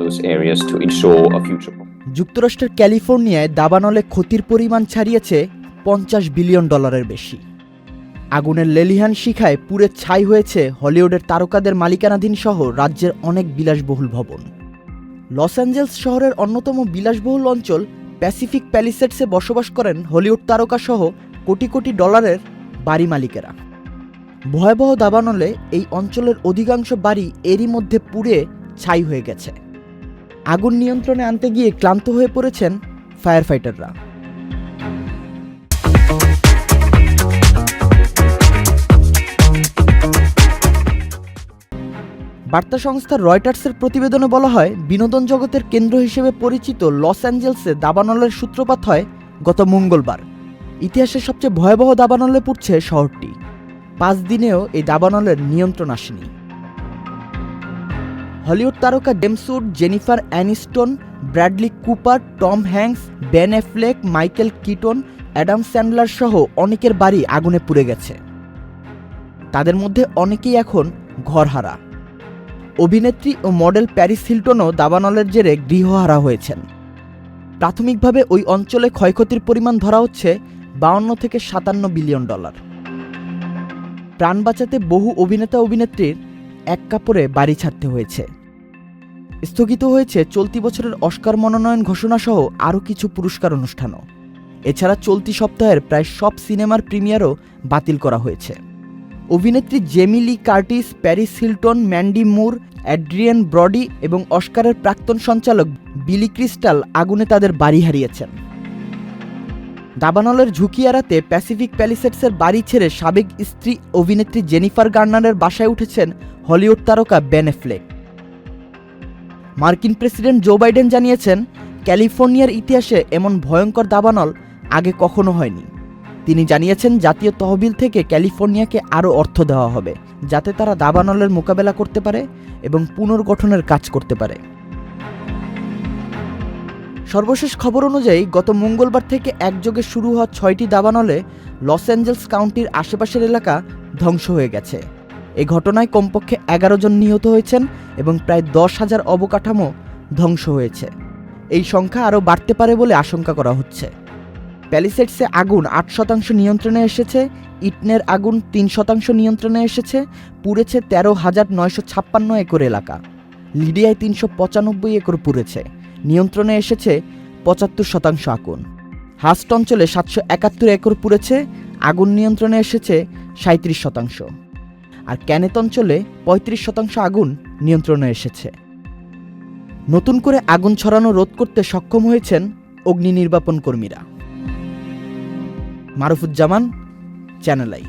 those areas to ensure a future. যুক্তরাষ্ট্রের ক্যালিফোর্নিয়ায় দাবানলে ক্ষতির পরিমাণ ছাড়িয়েছে পঞ্চাশ বিলিয়ন ডলারের বেশি। আগুনের লেলিহান শিখায় পুড়ে ছাই হয়েছে হলিউডের তারকাদের মালিকানাধীন সহ রাজ্যের অনেক বিলাসবহুল ভবন। লস অ্যাঞ্জেলস শহরের অন্যতম বিলাসবহুল অঞ্চল, প্যাসিফিক প্যালিসেটসে বসবাস করেন হলিউড তারকা সহ কোটি কোটি ডলারের বাড়ি মালিকেরা। ভয়াবহ দাবানলে এই অঞ্চলের অধিকাংশ বাড়ি এরই মধ্যে পুড়ে ছাই হয়ে গেছে। আগুন নিয়ন্ত্রণে আনতে গিয়ে ক্লান্ত হয়ে পড়েছেন ফায়ার ফাইটাররা বার্তা সংস্থা রয়টার্সের প্রতিবেদনে বলা হয়, বিনোদন জগতের কেন্দ্র হিসেবে পরিচিত লস অ্যাঞ্জেলসে দাবানলের সূত্রপাত হয় গত মঙ্গলবার। ইতিহাসের সবচেয়ে ভয়াবহ দাবানলে পড়ছে শহরটি। পাঁচ দিনেও এই দাবানলের নিয়ন্ত্রণ আসেনি। হলিউড তারকা ডেমসুড Jennifer Aniston, Bradley Cooper, Tom Hanks, Ben Affleck, Michael Keaton, Adam Sandler সহ অনেকের বাড়ি আগুনে পুড়ে গেছে। তাদের মধ্যে অনেকেই এখন ঘরহারা। অভিনেত্রী ও মডেল প্যারিস হিলটনও দাবানলের জেরে গৃহহারা হয়েছেন। প্রাথমিকভাবে ওই অঞ্চলে ক্ষয়ক্ষতির পরিমাণ ধরা হচ্ছে বাউন্ন থেকে সাতান্ন বিলিয়ন ডলার। প্রাণ বাঁচাতে বহু অভিনেতা অভিনেত্রীর এক কাপড়ে বাড়ি ছাড়তে হয়েছে। স্থগিত হয়েছে চলতি বছরের অস্কার মনোনয়ন ঘোষণা সহ আরও কিছু পুরস্কার অনুষ্ঠানও। এছাড়া চলতি সপ্তাহের প্রায় সব সিনেমার প্রিমিয়ারও বাতিল করা হয়েছে। অভিনেত্রী Jamie Lee Curtis, Paris Hilton, Mandy Moore, Adrien Brody এবং অস্কারের প্রাক্তন সঞ্চালক বিলি ক্রিস্টাল আগুনে তাদের বাড়ি হারিয়েছেন। দাবানলের ঝুঁকি এড়াতে প্যাসিফিক প্যালিসেটসের বাড়ি ছেড়ে সাবেক স্ত্রী অভিনেত্রী জেনিফার গার্নারের বাসায় উঠেছেন হলিউড তারকা বেন এফ্লেক। মার্কিন প্রেসিডেন্ট জো বাইডেন জানিয়েছেন, ক্যালিফোর্নিয়ার ইতিহাসে এমন ভয়ঙ্কর দাবানল আগে কখনো হয়নি। তিনি জানিয়েছেন, জাতীয় তহবিল থেকে ক্যালিফোর্নিয়াকে আরও অর্থ দেওয়া হবে, যাতে তারা দাবানলের মোকাবেলা করতে পারে এবং পুনর্গঠনের কাজ করতে পারে। সর্বশেষ খবর অনুযায়ী, গত মঙ্গলবার থেকে একযোগে শুরু হওয়া ছয়টি দাবানলে লস অ্যাঞ্জেলস কাউন্টির আশেপাশের এলাকা ধ্বংস হয়ে গেছে। এ ঘটনায় কমপক্ষে এগারো জন নিহত হয়েছেন এবং প্রায় দশ হাজার অবকাঠামো ধ্বংস হয়েছে। এই সংখ্যা আরও বাড়তে পারে বলে আশঙ্কা করা হচ্ছে। প্যালিসেটসে আগুন আট শতাংশ নিয়ন্ত্রণে এসেছে, ইটনের আগুন তিন শতাংশ নিয়ন্ত্রণে এসেছে, পুড়েছে তেরো হাজার নয়শো ছাপ্পান্ন একর এলাকা। লিডিয়ায় তিনশো পঁচানব্বই একর পুড়েছে, নিয়ন্ত্রণে এসেছে পঁচাত্তর শতাংশ আগুন। হাস্ট অঞ্চলে সাতশো একাত্তর একর পুড়েছে, আগুন নিয়ন্ত্রণে এসেছে সাঁত্রিশ শতাংশ। আর ক্যানেত অঞ্চলে পঁয়ত্রিশ শতাংশ আগুন নিয়ন্ত্রণে এসেছে। নতুন করে আগুন ছড়ানো রোধ করতে সক্ষম হয়েছেন অগ্নি নির্বাপন কর্মীরা। Marufuzzaman, Channel I.